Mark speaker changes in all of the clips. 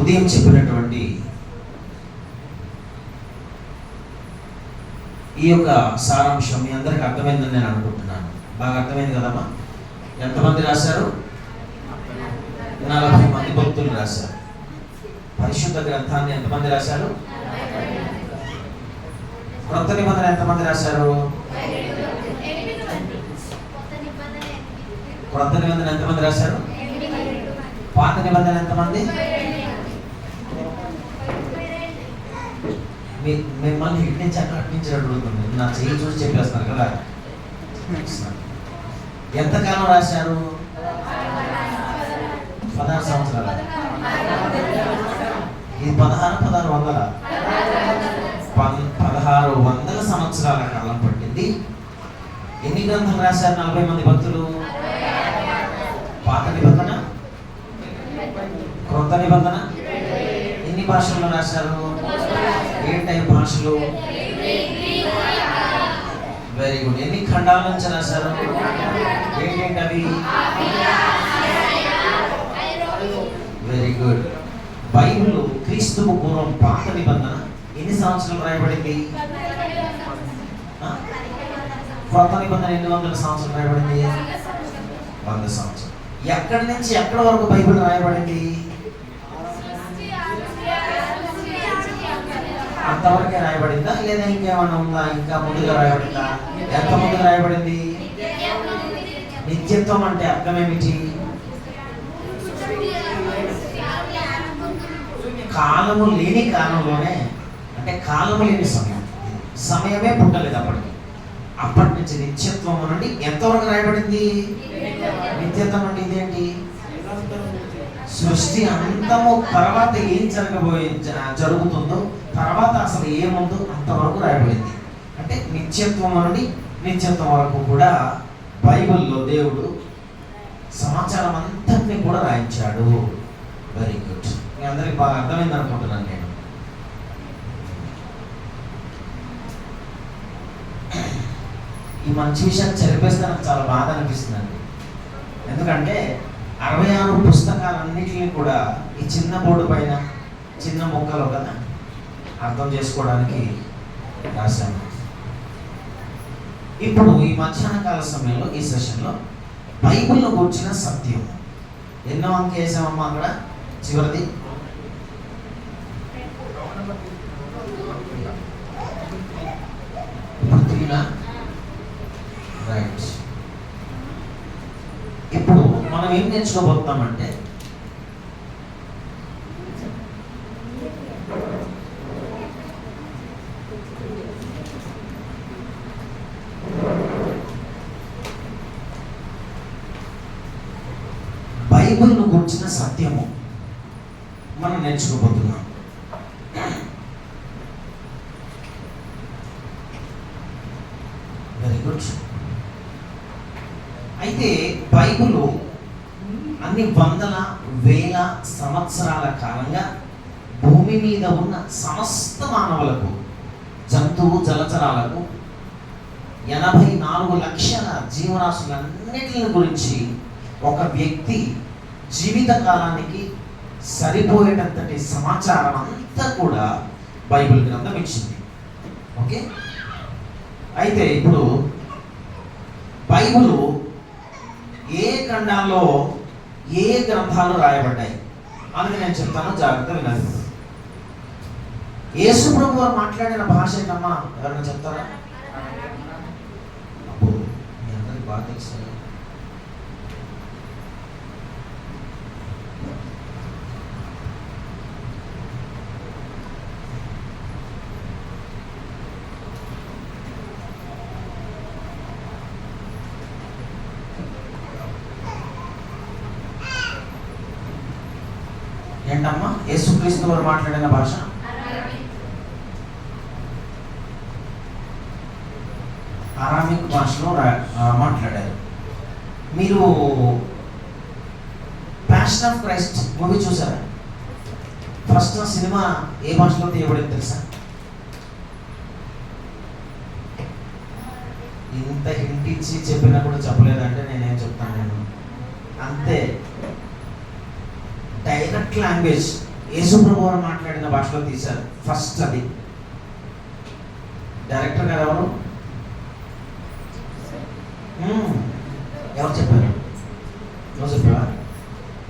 Speaker 1: ఉదయం చెప్పినటువంటి ఈ యొక్క సారాంశం మీ అందరికి అర్థమైందని నేను అనుకుంటున్నాను. బాగా అర్థమైంది కదమ్మా? ఎంతమంది రాశారు? నలభై మంది భక్తులు రాశారు. పరిశుద్ధ గ్రంథాన్ని ఎంతమంది రాశారు? క్రొత్త నిబంధన ఎంతమంది రాశారు? క్రొత్త నిబంధన ఎంతమంది రాశారు? పాత నిబంధన ఎంతమంది? మీ- మిమ్మల్ని ఇటు నుంచి అక్కడ అటు నుంచి అడుగుతుంది నా చెయ్యి చూసి చెప్పేస్తున్నారు కదా. ఎంతకాలం రాశారు? పదహారు సంవత్సరాలు. ఇది పదహారు పదహారు వందల? పదహారు వందల సంవత్సరాల కాలం పట్టింది. ఎన్ని గ్రంథాలు రాశారు నలభై మంది భక్తులు? పాత నిబంధన? క్రొత్త నిబంధన? ఎన్ని భాషల్లో రాశారు? ఏ టైప్ భాషలు? వెరీ గుడ్ ఎన్ని ఖండాల నుంచి రాశారు? ఏంటంటే అవి వెరీ గుడ్ బైబిల్ క్రీస్తుకు పూర్వం పాత నిబంధన ఎన్ని సంవత్సరాలు రాయబడింది? కొత్త క్రొత్త నిబంధన ఎన్ని వందల సంవత్సరాలు రాయబడింది? వంద సంవత్సరాలు. ఎక్కడి నుంచి ఎక్కడ వరకు బైబిల్ రాయబడింది? అంతవరకే రాయబడిందా? లేదా ఇంకేమైనా ఉందా? ఇంకా ముందుగా రాయబడిందా? ఎంత ముందు రాయబడింది? నిత్యత్వం అంటే అర్థం ఏమిటి? కాలము లేని కాలంలోనే అంటే కాలము లేని సమయం. సమయమే పుట్టలేదు అప్పటికి. అప్పటి నుంచి నిత్యత్వం నుండి ఎంతవరకు రాయబడింది? నిత్యత్వం అంటే ఇదేంటి? సృష్టి అంతము తర్వాత ఏం జరగబోయే జరుగుతుందో తర్వాత అసలు ఏముందో అంతవరకు రాయబడింది. అంటే నిత్యత్వం నుండి నిత్యత్వం వరకు కూడా బైబిల్లో దేవుడు సమాచారం అంతటిని కూడా రాయించాడు. వెరీ గుడ్ మీ అందరికి బాగా అర్థమైంది అనుకుంటున్నాను నేను. ఈ మంచి విషయాన్ని చదివేస్తే నాకు చాలా బాధ అనిపిస్తుందండి. ఎందుకంటే అరవై ఆరు పుస్తకాలన్నింటినీ కూడా ఈ చిన్న బోర్డు పైన చిన్న మొక్కలు కదా అర్థం చేసుకోవడానికి రాశాను. ఇప్పుడు ఈ మధ్యాహ్న కాల సమయంలో ఈ సెషన్లో బైబిల్లో కూర్చిన సత్యం. ఎన్నో అంక వేసామమ్మా అక్కడ? చివరిది ఇప్పుడు త్రీనా రైట్ ఇప్పుడు మనం ఏం నేర్చుకోబోతున్నామంటే? బైబిల్ను గురించిన సత్యము మనం నేర్చుకోబోతున్నాం. వెరీ గుడ్ అయితే బైబిల్ అన్ని వందల వేల సంవత్సరాల కాలంగా భూమి మీద ఉన్న సమస్త మానవులకు జంతువు జలచరాలకు ఎనభై నాలుగు లక్షల జీవరాశులన్నిటిని గురించి ఒక వ్యక్తి జీవిత కాలానికి సరిపోయేటంతటి సమాచారం అంతా కూడా బైబిల్ గ్రంథం ఇచ్చింది. ఓకే? అయితే ఇప్పుడు బైబిల్ ఏ ఖండాల్లో ఏ గ్రంథాలు రాయబడ్డాయి? అని నేను చెప్తాను జాగ్రత్త వినాలి. యేసు ప్రభు వారు మాట్లాడిన భాష ఏంటమ్మా? ఎవరైనా చెప్తారా? అబ్బో, మీ అందరికి బాగా తెలుసు కదా. ఏంటమ్మా యేసుక్రీస్తు వారు మాట్లాడిన భాష. అరామిక్ భాషలో మాట్లాడారు. మీరు ప్యాషన్ ఆఫ్ క్రైస్ట్ మూవీ చూసారా? ఫస్ట్ సినిమా ఏ భాషలో తీయబడింది తెలుసా? ఇంత హింట్ ఇచ్చి చెప్పినా కూడా చెప్పలేదంటే నేనేం చెప్తాను నేను. అంతే. డైరెక్ట్ లాంగ్వేజ్ యేసుప్రభు వారు మాట్లాడిన భాషలో తీశారు. ఫస్ట్ అది. డైరెక్టర్ గారు ఎవరు? Hmm. ఎవరు చెప్పారు? నువ్వు చెప్పావా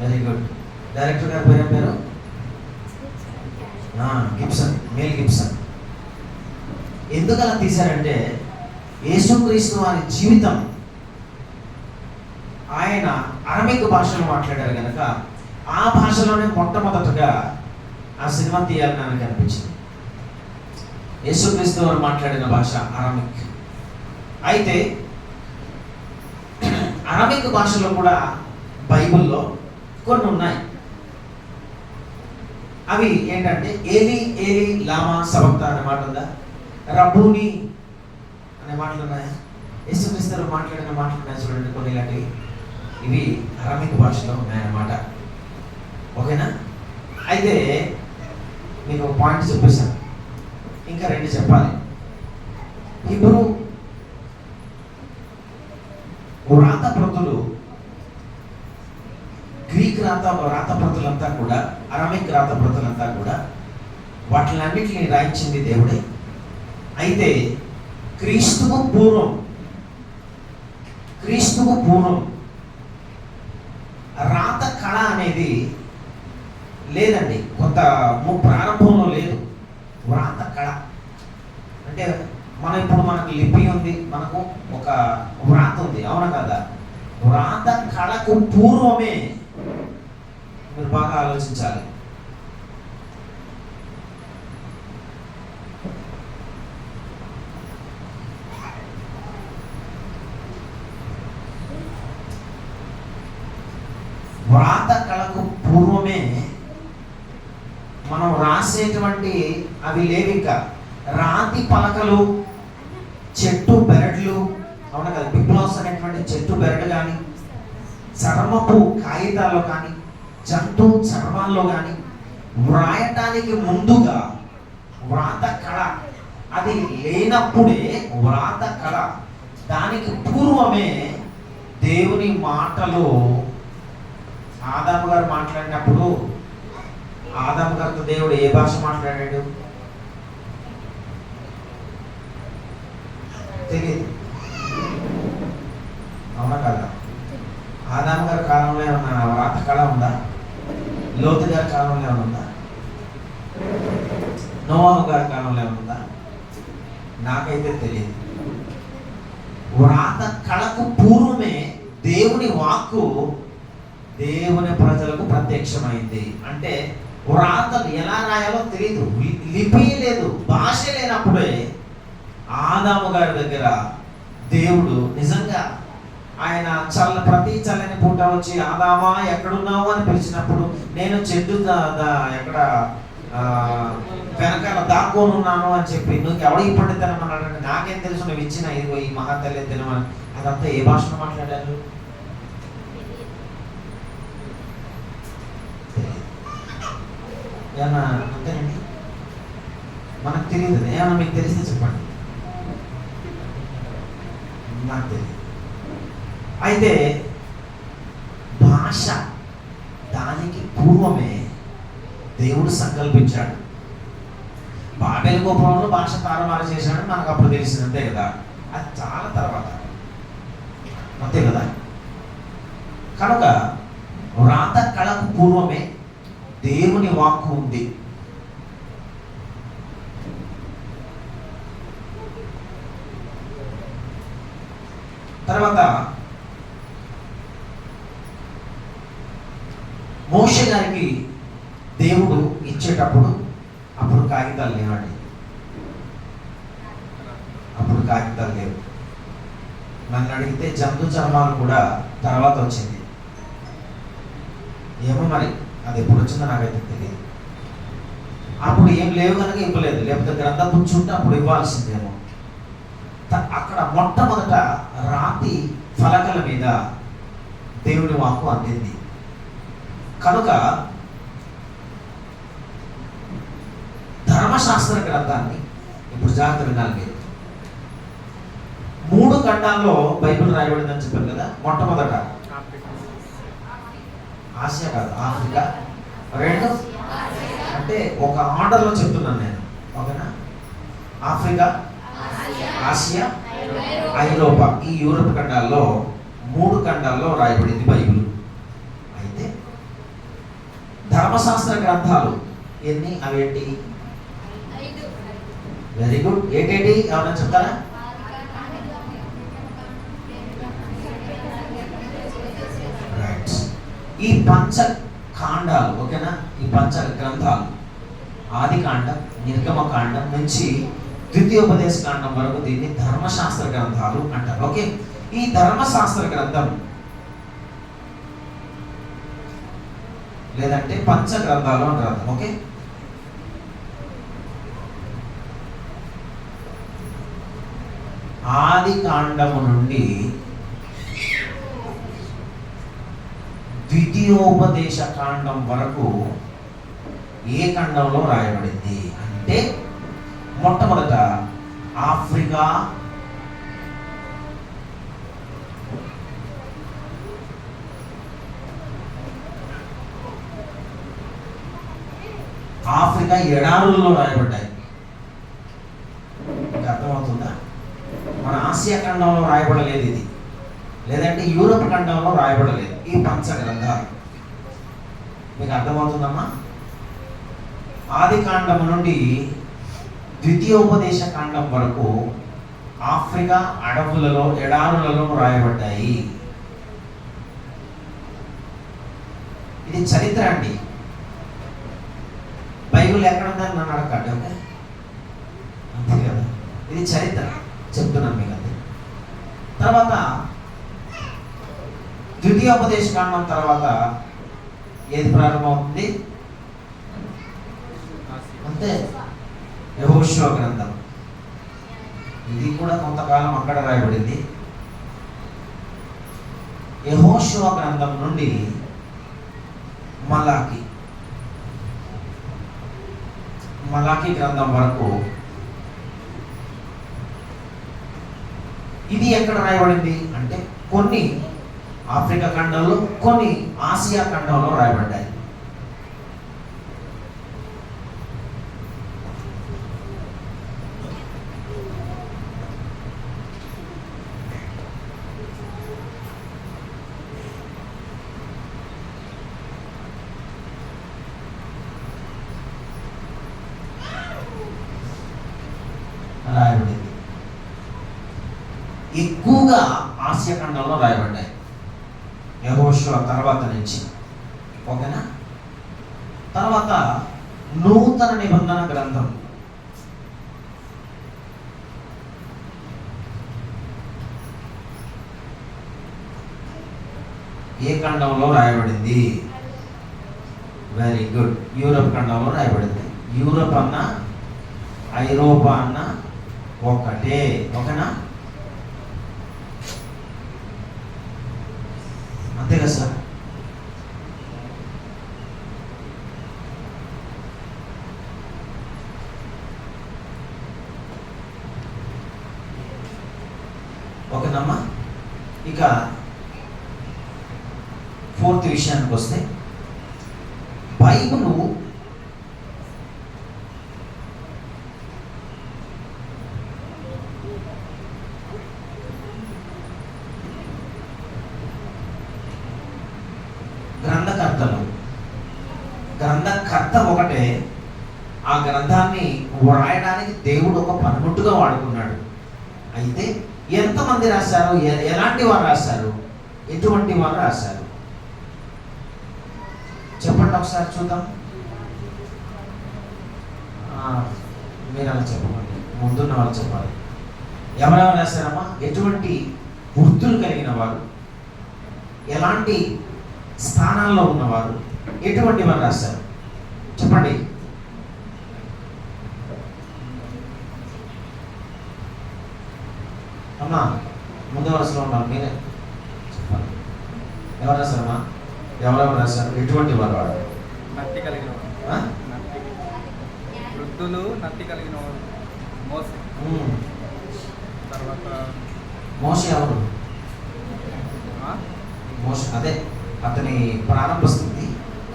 Speaker 1: వెరీ గుడ్ డైరెక్టర్ గారి పేరు పేరు? గిప్సన్ గిబ్సన్ మేల్ గిబ్సన్ ఎందుకు అలా తీశారంటే యేసుక్రీస్తు వారి జీవితం ఆయన అరమిక్ భాషలో మాట్లాడారు కనుక ఆ భాషలోనే మొట్టమొదటగా ఆ సినిమా తీయాలని నాకు అనిపించింది. యేసుక్రీస్తు వారు మాట్లాడిన భాష అరమిక్ అయితే అరమిక్ భాషలో కూడా బైబిల్లో కొన్ని ఉన్నాయి. అవి ఏంటంటే ఏలి ఏలి లామా సవక్త అనే మాట ఉందా రబ్బూని అనే మాటలు ఉన్నాయా యేసుక్రీస్తు మాట్లాడిన మాటలు ఉన్నాయి చూడండి కొన్ని ఇలాంటివి ఇవి అరమిక్ భాషలో ఉన్నాయన్నమాట. ఓకేనా? అయితే మీకు ఒక పాయింట్ చూపిస్తాను. ఇంకా రెండు చెప్పాలి. ఇప్పుడు వ్రాత ప్రతులు గ్రీక్ రాత రాత ప్రతులంతా కూడా అరామిక్ రాత ప్రతులంతా కూడా వాటిలన్నింటినీ రాయించింది దేవుడే. అయితే క్రీస్తుకు పూర్వం క్రీస్తుకు పూర్వం రాత కళ అనేది లేదండి కొంత ప్రారంభంలో లేదు. వ్రాత కళ. అంటే మనం ఇప్పుడు మనకు లిపి ఉంది మనకు ఒక వ్రాత ఉంది. అవునా కదా? వ్రాత కళకు పూర్వమే మీరు బాగా ఆలోచించాలి. వ్రాత కళకు పూర్వమే రాసేటువంటి అవి లేవు ఇంకా రాతి పలకలు చెట్టు బెరడ్లు అవునా కదా? బిప్లాస్ అనేటువంటి చెట్టు బెరడు కానీ చర్మపు కాగితాల్లో కానీ జంతు చర్మాల్లో కానీ వ్రాయటానికి ముందుగా వ్రాత కళ. అది లేనప్పుడే వ్రాత కళ. దానికి పూర్వమే దేవుని మాటలు ఆదాము గారు మాట్లాడినప్పుడు ఆదాం గారితో దేవుడు ఏ భాష మాట్లాడాడు? తెలియదు అవునా కదా? ఆదాం గారి కాలంలో ఏమన్నా వ్రాత కళ ఉందా? లోతు గారి కాలంలో ఏమైనా ఉందా? నోవాహు గారి కాలంలో ఏమైనా ఉందా? నాకైతే తెలియదు వ్రాత కళకు పూర్వమే దేవుని వాక్కు దేవుని ప్రజలకు ప్రత్యక్షమైంది. అంటే వ్రాతలు ఎలా రాయాలో తెలియదు లిపి లేదు భాష లేనప్పుడే ఆదాము గారి దగ్గర దేవుడు నిజంగా ఆయన చల్ల ప్రతి చల్లని పూట వచ్చి ఆదామా ఎక్కడున్నావు? అని పిలిచినప్పుడు నేను చెట్టు దా- ఎక్కడ ఆ, వెనకాల దాక్కొని ఉన్నాను అని చెప్పి నువ్వు ఎవడు ఇప్పుడు తినమన్నాడంటే నాకేం తెలుసు నువ్వు ఇచ్చిన ఇదిగో ఈ మహాతల్లి తినమని. అదంతా ఏ భాషలో మాట్లాడారు? ఏమన్నా అంతేనండి మనకు తెలియదు. ఏమన్నా మీకు తెలిస్తే చెప్పండి. నాకు తెలియదు. అయితే భాష దానికి పూర్వమే దేవుడు సంకల్పించాడు. బాబేల గోపురంలో భాష తారుమారు చేశాడని మనకు అప్పుడు తెలిసింది. అంతే కదా? అది చాలా తర్వాత. అంతే కదా? కనుక వ్రాత కళకు పూర్వమే దేవుని వాక్కు ఉంది. తర్వాత మోష గారికి దేవుడు ఇచ్చేటప్పుడు అప్పుడు కాగితాలు లేవండి. అప్పుడు కాగితాలు లేవు. నన్ను అడిగితే జంతు చర్మాలు కూడా తర్వాత వచ్చింది. ఏమో మరి? అది ఎప్పుడు వచ్చిందో నాకైతే తెలియదు అప్పుడు ఏం లేవు కనుక ఇవ్వలేదు. లేకపోతే గ్రంథం పుచ్చుంటే అప్పుడు ఇవ్వాల్సిందేమో. అక్కడ మొట్టమొదట రాతి ఫలకల మీద దేవుని మాకు అందింది. కనుక ధర్మశాస్త్ర గ్రంథాన్ని ఇప్పుడు జాగ్రత్త వినాలి మీరు. మూడు ఖండాల్లో బైబిల్ రాయబడిందని చెప్పారు కదా మొట్టమొదట. ఆసియా కాదు ఆఫ్రికా. రెండు? అంటే ఒక ఆర్డర్లో చెప్తున్నాను నేను. ఓకేనా? ఆఫ్రికా ఆసియా ఐరోపా. ఈ యూరప్ ఖండాల్లో మూడు ఖండాల్లో రాయబడింది బైబిల్. అయితే ధర్మశాస్త్ర గ్రంథాలు ఎన్ని? అవేంటి? Very good. ఏంటేంటి? ఏమన్నా చెప్తారా? ఈ పంచ కాండాలు ఓకేనా? ఈ పంచ గ్రంథాలు ఆది కాండం నిర్గమ కాండం నుంచి ద్వితీయోపదేశ కాండం వరకు దీన్ని ధర్మశాస్త్ర గ్రంథాలు అంటారు. ఓకే? ఈ ధర్మశాస్త్ర గ్రంథం లేదంటే పంచ గ్రంథాలు అని గ్రంథం ఓకే? ఆది కాండము నుండి ద్వితీయోపదేశ కాండం వరకు ఏ ఖండంలో రాయబడింది? అంటే మొట్టమొదట ఆఫ్రికా ఆఫ్రికా ఎడారుల్లో రాయబడ్డాయి. అర్థమవుతుందా? మన ఆసియా ఖండంలో రాయబడలేదు ఇది. లేదంటే యూరప్ ఖండంలో రాయబడలేదు. ఈ పంచ గ్రంథాలు. మీకు అర్థమవుతుందమ్మా? ఆది కాండం నుండి ద్వితీయోపదేశ కాండం వరకు ఆఫ్రికా అడవులలో ఎడారులలో రాయబడ్డాయి ఇది చరిత్ర అండి. బైబుల్ ఎక్కడ ఉందని నన్ను అడగండి ఓకే? అంతే కదా. ఇది చరిత్ర. చెప్తున్నాను మీకు అంతే. తర్వాత ద్వితీయోపదేశ కాండం తర్వాత ఏది ప్రారంభమవుతుంది? అంతే. యహోశివ గ్రంథం. ఇది కూడా కొంతకాలం అక్కడ రాయబడింది. యహోశివ గ్రంథం నుండి మలాకి మలాకి గ్రంథం వరకు ఇది ఎక్కడ రాయబడింది? అంటే కొన్ని ఆఫ్రికా ఖండంలో కొన్ని ఆసియా ఖండంలో రాయబడ్డాయి రాయబడింది ఎక్కువగా ఆసియా ఖండంలో రాయబడ్డాయి యహోశివ తర్వాత నుంచి ఓకేనా తర్వాత నూతన నిబంధన గ్రంథం. ఏ ఖండంలో రాయబడింది? వెరీ గుడ్ యూరప్ ఖండంలో రాయబడింది. యూరప్ అన్న ఐరోపా అన్న ఒకటే. ఓకేనా? అంతే కదా సార్? విషయానికి వస్తే బైబుల్ గ్రంథకర్తలు. గ్రంథకర్త ఒకటే ఆ గ్రంథాన్ని వ్రాయడానికి దేవుడు ఒక పనిముట్టుగా వాడుకున్నాడు. అయితే ఎంతమంది రాశారు? ఎ- ఎలాంటి వారు రాశారు? ఎటువంటి వారు రాశారు? ఒకసారి చూద్దాం. ఆ, మీరు అలా చెప్పకండి ముందున్న వాళ్ళు చెప్పాలి. ఎవరెవరు రాశారమ్మా ఎటువంటి వృత్తులు కలిగిన వారు ఎలాంటి స్థానాల్లో ఉన్నవారు ఎటువంటి వారు రాశారు? చెప్పండి. అమ్మా ముందు వరుసలో ఉన్నారు మీరే చెప్పాలి. ఎవరు రాశారమ్మా? ఎవరెవరు రాశారు. ఎటువంటి వారు వాడు
Speaker 2: నత్తి కలిగిన? నత్తి. వృద్ధులు నత్తి కలిగిన వాడు మోసే. తర్వాత
Speaker 1: మోస ఎవరు? మోస అదే. అతని ప్రారంభ స్థితి.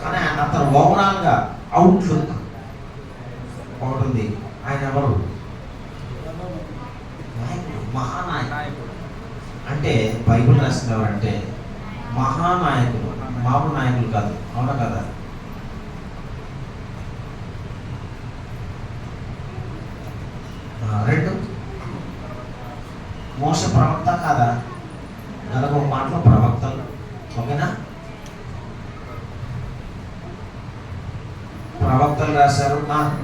Speaker 1: కానీ అతను ఓవరాల్గా అవుట్లుక్ ఒకటి ఉంది ఆయన ఎవరు? నాయకుడు. మహానాయకుడు. అంటే బైబిల్ రాసిన ఎవరంటే మహానాయకులు మామూలు నాయకులు కాదు. అవునా కదా ఆ, రెండు మోస ప్రవక్త కాదా? నలుగురు మాటలు ప్రవక్తలు. ఓకేనా? ప్రవక్తలు రాశారు. నా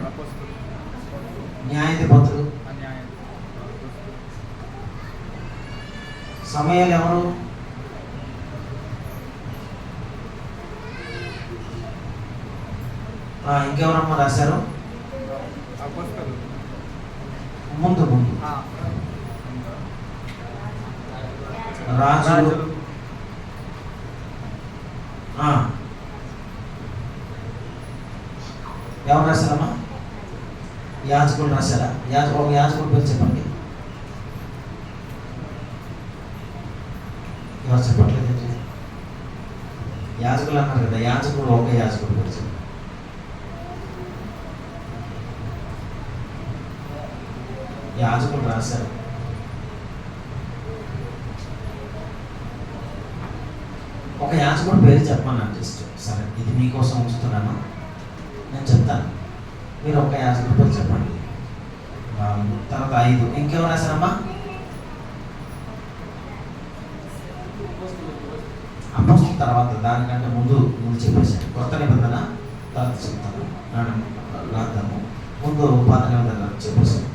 Speaker 1: న్యాయాధిపతులు. సమయాలు ఎవరు? ఆ, ఇంకెవరమ్మా రాశారు? ముందు ముందు. రాజులు. ఎవరు రాశారమ్మా? యాజకులు రాశారా? యాజకుడు ఒక యాజకుడు పేరు చెప్పండి. ఎవరు చెప్పట్లేదు యాజకులు అన్నారు కదా యాజకుడు ఒక యాజకుడు పేరు చెప్పండి. యాజకులు రాశారు. ఒక యాజకుడు పేరు చెప్పమన్నాను జస్ట్ సరే ఇది మీకోసం ఉంచుతున్నాను. నేను చెప్తాను. మీరు ఒక యాజకుడు పేరు చెప్పండి. నాలుగు తర్వాత ఐదు. ఇంకెవరు రాశారమ్మా అపోస్తుల తర్వాత దానికంటే ముందు ముందు చెప్పేసాను కొత్త నిబంధన తర్వాత చెప్తాను. నాడు రాద్దాము. ముందు పాత నిబంధన చెప్పేసాను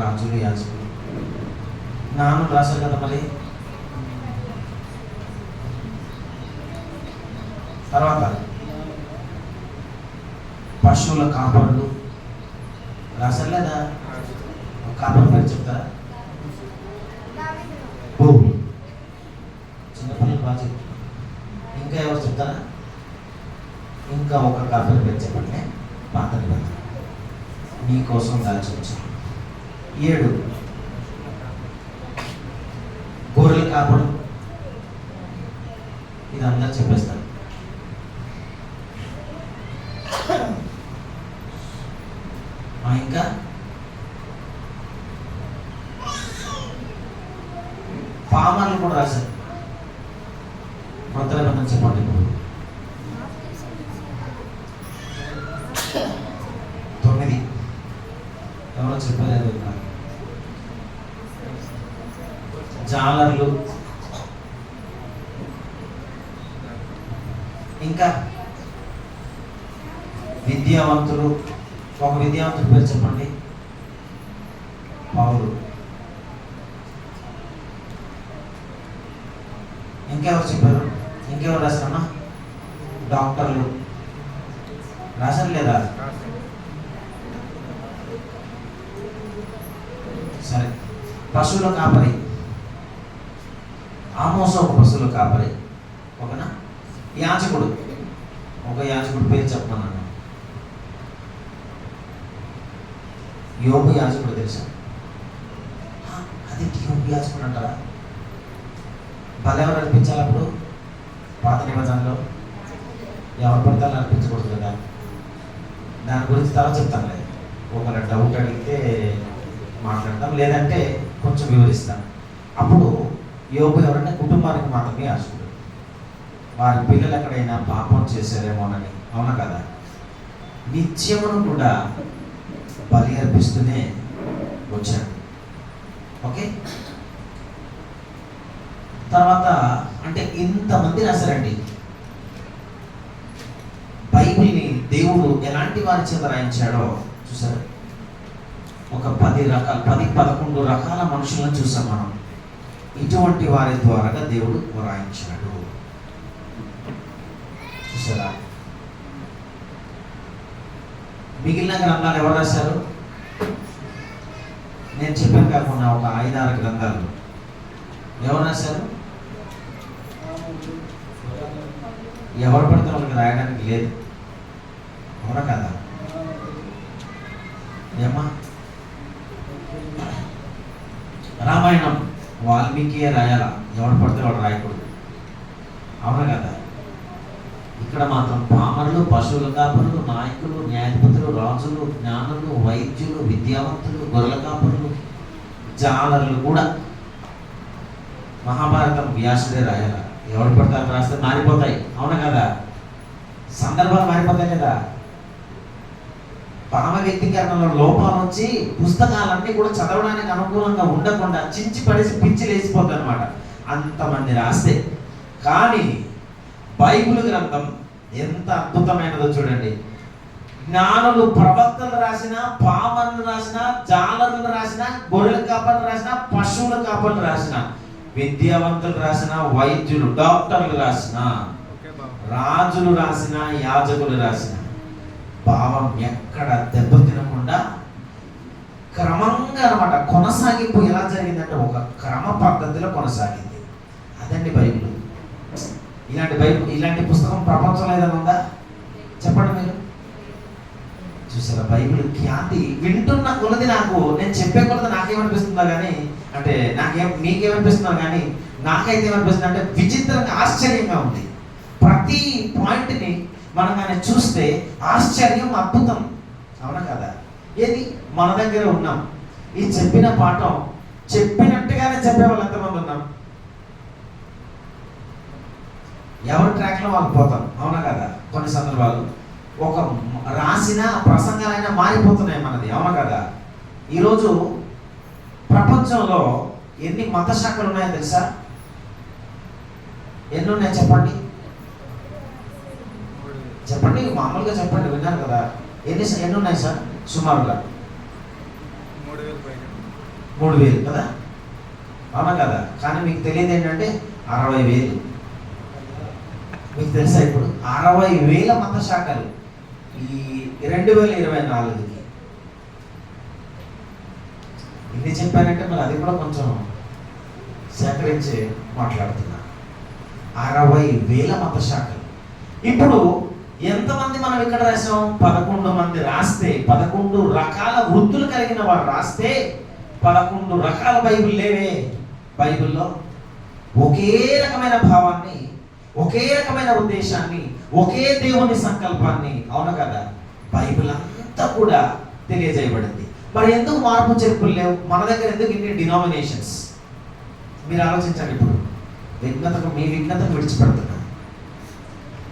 Speaker 1: రాజులు యాజకులు. నాన్న రాశారు కదా మరి తర్వాత పశువుల కాపరులు. రాశారు లేదా? కాపర్ పేరు చెప్తారా? ఓ చిన్నపిల్లలు బాగా చెప్తారు ఇంకా ఎవరు చెప్తారా? ఇంకా ఒక కాపర్ పేరు చెప్పండి. పాత నిబంధన మీకోసం దాల్చి వచ్చాను ఏడు. గొర్రెల కాపడు ఇది అందరూ చెప్పేస్తారు ఆ, ఇంకా పామర్లు కూడా రాశారు. కొత్త నిబంధన చెప్పండి. తొమ్మిది. ఎవరో చెప్పలేదు జాలర్లు. ఇంకా విద్యావంతులు. ఒక విద్యావంతుడి పేరు చెప్పండి పౌలు ఇంకెవరు చెప్పారు ఇంకెవరు రాశారమ్మా డాక్టర్లు రాశారు లేదా సరే పశువుల కాపరి ఆమోస ఒక పశువులు కాపరి. ఒకనా యాజకుడు ఒక యాజకుడు పేరు చెప్పమన్నాను. యోగు యాజకుడు తెలుసా? అది యోగు యాజకుడు అంటారా? బలెవరు అనిపించాలి అప్పుడు? పాత నిబంధనలో. ఎవరు పడితే అనిపించకూడదు కదా. దాని గురించి తర్వాత చెప్తాను లేదు ఒకవేళ డౌట్ అడిగితే మాట్లాడతాం లేదంటే కొంచెం వివరిస్తాం అప్పుడు యోగు ఎవరైనా కుటుంబానికి మాత్రమే యాజకుడు వారి పిల్లలు ఎక్కడైనా పాపం చేశారేమోనని అవునా కదా? నిత్యమును కూడా బలి అర్పిస్తూనే వచ్చాడు ఓకే? తర్వాత అంటే ఇంతమంది రాశారండి. బైబిల్ని దేవుడు ఎలాంటి వారి చేత రాయించాడో చూసారు? ఒక పది రకాల పది పదకొండు రకాల మనుషులను చూసాం మనం. ఇటువంటి వారి ద్వారా దేవుడు రాయించాడు చూసారా? మిగిలిన గ్రంథాలు ఎవరు రాశారు? నేను చెప్పాను కాకుండా ఒక ఐదారు గ్రంథాలు. ఎవరు రాశారు? ఎవరు పడితే వాళ్ళకి రాయడానికి లేదు. అవునా కదా? ఏమ్మా? రామాయణం. వాల్మీకి రాయాలా? ఎవడు పడితే వాడు రాయకూడదు. అవునా కదా? ఇక్కడ మాత్రం పామరులు పశువుల కాపరులు నాయకులు న్యాయపతులు రాజులు జ్ఞానులు వైద్యులు విద్యావంతులు గొర్రెల కాపరులు జాలర్లు కూడా మహాభారతం వ్యాసుడే రాయాల? ఎవరు పడతారు రాస్తే మారిపోతాయి. అవునా కదా? సందర్భాలు మారిపోతాయి కదా? భావ వ్యక్తీకరణలో లోపాలు వచ్చి పుస్తకాలన్నీ కూడా చదవడానికి అనుకూలంగా ఉండకుండా చించి పడేసి పిచ్చి లేచిపోతాయి అనమాట అంతమంది రాస్తే. కానీ బైబిల్ గ్రంథం ఎంత అద్భుతమైనదో చూడండి. జ్ఞానులు ప్రవక్తలు రాసిన పామరులు రాసిన జాలరులు రాసిన గొర్రెల కాపర్లు రాసిన పశువుల కాపర్లు రాసిన విద్యావంతులు రాసిన వైద్యులు డాక్టర్లు రాసిన రాజులు రాసిన యాజకులు రాసిన భావం ఎక్కడ దెబ్బతినకుండా క్రమంగా అనమాట కొనసాగింపు ఎలా జరిగిందంటే ఒక క్రమ పద్ధతిలో కొనసాగింది. అదండి బైబిల్. ఇలాంటి బైబిల్ ఇలాంటి పుస్తకం ప్రపంచంలో ఏదైనా ఉందా? చెప్పండి మీరు. చూసారా బైబిల్ ఖ్యాతి వింటున్న కొలది నాకు నేను చెప్పే కొలది నాకేమనిపిస్తుందో కానీ అంటే నాకేం మీకేమనిపిస్తుందో కానీ నాకైతే ఏమనిపిస్తుంది అంటే విచిత్రంగా ఆశ్చర్యంగా ఉంది. ప్రతి పాయింట్ని మనం ఆయన చూస్తే ఆశ్చర్యం అద్భుతం. అవునా కదా? ఏది? మన దగ్గర ఉన్నాం. ఈ చెప్పిన పాఠం చెప్పినట్టుగానే చెప్పే వాళ్ళు ఎంతమంది ఉన్నాం? ఎవరి ట్రాక్లో వాళ్ళు పోతాం? అవునా కదా? కొన్ని సందర్భాలు ఒక రాసిన ప్రసంగాలైనా మారిపోతున్నాయి మనది. అవునా కదా? ఈరోజు ప్రపంచంలో ఎన్ని మత శాఖలు ఉన్నాయో తెలుసా? ఎన్ని ఉన్నాయి చెప్పండి? చెప్పండి మామూలుగా చెప్పండి విన్నారు కదా. ఎన్ని ఎన్ని ఉన్నాయి సార్ సుమారుగా? మూడు వేలు కదా? అవునా కదా? కానీ మీకు తెలియదు ఏంటంటే అరవై వేలు. మీకు తెలుసా ఇప్పుడు? అరవై వేల మత శాఖలు. ఈ రెండు వేల ఇరవై నాలుగుకి. ఇది చెప్పానంటే మరి అది కూడా కొంచెం సేకరించి మాట్లాడుతున్నా. అరవై వేల మత శాఖలు. ఇప్పుడు ఎంతమంది మనం ఇక్కడ రాసాం పదకొండు మంది రాస్తే పదకొండు రకాల వృత్తులు కలిగిన వారు రాస్తే పదకొండు రకాల బైబిల్ లేవే. బైబిల్లో ఒకే రకమైన భావాన్ని ఒకే రకమైన ఉద్దేశాన్ని ఒకే దేవుని సంకల్పాన్ని అవును కదా? బైబిల్ అంతా కూడా తెలియజేయబడింది. మరి ఎందుకు మార్పు చెప్పులు లేవు? మన దగ్గర ఎందుకు ఇన్ని డినామినేషన్స్ మీరు ఆలోచించండి ఇప్పుడు. విఘ్నతకు మీ విఘ్నతను విడిచిపెడుతున్నారు.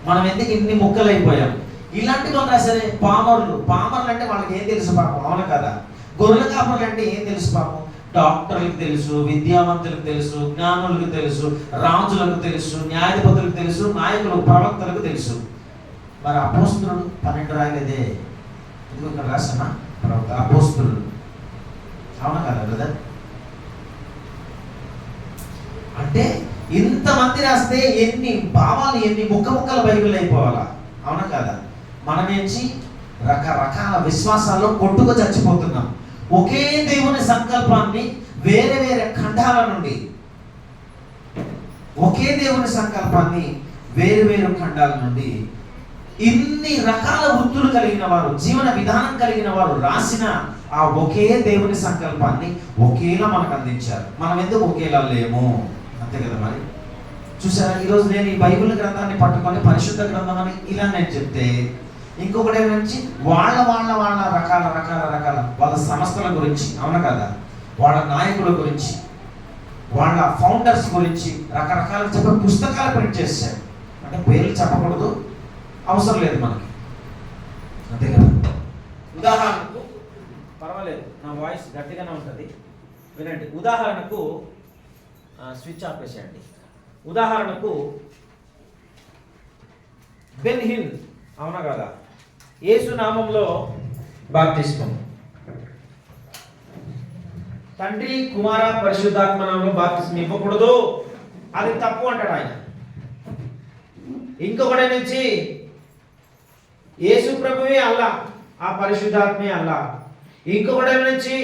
Speaker 1: మనం ఎందుకు ఇన్ని ముక్కలు అయిపోయాం ఇలాంటివి ఉన్నా సరే పామరులు పామరులు అంటే వాళ్ళకి ఏం తెలుసు పాపం? అవును కదా. గొర్రెల కాపరులు అంటే ఏం తెలుసు పాపం? డాక్టర్లకు తెలుసు విద్యావంతులకు తెలుసు జ్ఞానులకు తెలుసు రాజులకు తెలుసు న్యాయాధిపతులకు తెలుసు నాయకులు ప్రవక్తలకు తెలుసు. మరి అపోస్తులు పన్నెండు రాయలేదే. ఎందుకు ఇక్కడ రాసిన ప్రవక్త అపోస్తులు. అవునా కదా కదా అంటే ఇంతమంది రాస్తే ఎన్ని భావాలు ఎన్ని ముక్క ముక్కల బైబిల్ అయిపోవాలా? అవునా కదా? మనం ఏంచి రకరకాల విశ్వాసాల్లో కొట్టుకు చచ్చిపోతున్నాం. ఒకే దేవుని సంకల్పాన్ని వేరే వేరే ఖండాల నుండి ఒకే దేవుని సంకల్పాన్ని వేరు వేరు ఖండాల నుండి ఇన్ని రకాల వృత్తులు కలిగిన వారు జీవన విధానం కలిగిన వారు రాసిన ఆ ఒకే దేవుని సంకల్పాన్ని ఒకేలా మనకు అందించారు. మనం ఎందుకు ఒకేలా లేము? అంతే కదా మరి? చూసారా ఈరోజు నేను ఈ బైబిల్ గ్రంథాన్ని పట్టుకొని పరిశుద్ధ గ్రంథం అని ఇలా నేను చెప్తే ఇంకొకటి నుంచి వాళ్ళ వాళ్ళ వాళ్ళ రకాల రకాల రకాల వాళ్ళ సంస్థల గురించి అవునా కదా? వాళ్ళ నాయకుల గురించి వాళ్ళ ఫౌండర్స్ గురించి రకరకాల చెప్పే పుస్తకాలు ప్రింట్ చేశారు. అంటే పేర్లు చెప్పకూడదు అవసరం లేదు మనకి. అంతే కదా? ఉదాహరణకు పర్వాలేదు నా వాయిస్ గట్టిగానే ఉంటుంది. వినండి ఉదాహరణకు స్విచ్ ఆఫ్ చేసేయండి ఉదాహరణకు బెన్ హిల్ అవునా కదా? యేసు నామంలో బాప్తిస్మం. తండ్రి కుమార పరిశుద్ధాత్మ నామంలో బాప్తిస్మం ఇవ్వకూడదు. అది తప్పు అంటాడు ఆయన. ఇంకొకటి నుంచి యేసు ప్రభువే అల్లా ఆ పరిశుద్ధాత్మే అల్లా. ఇంకొకటి నుంచి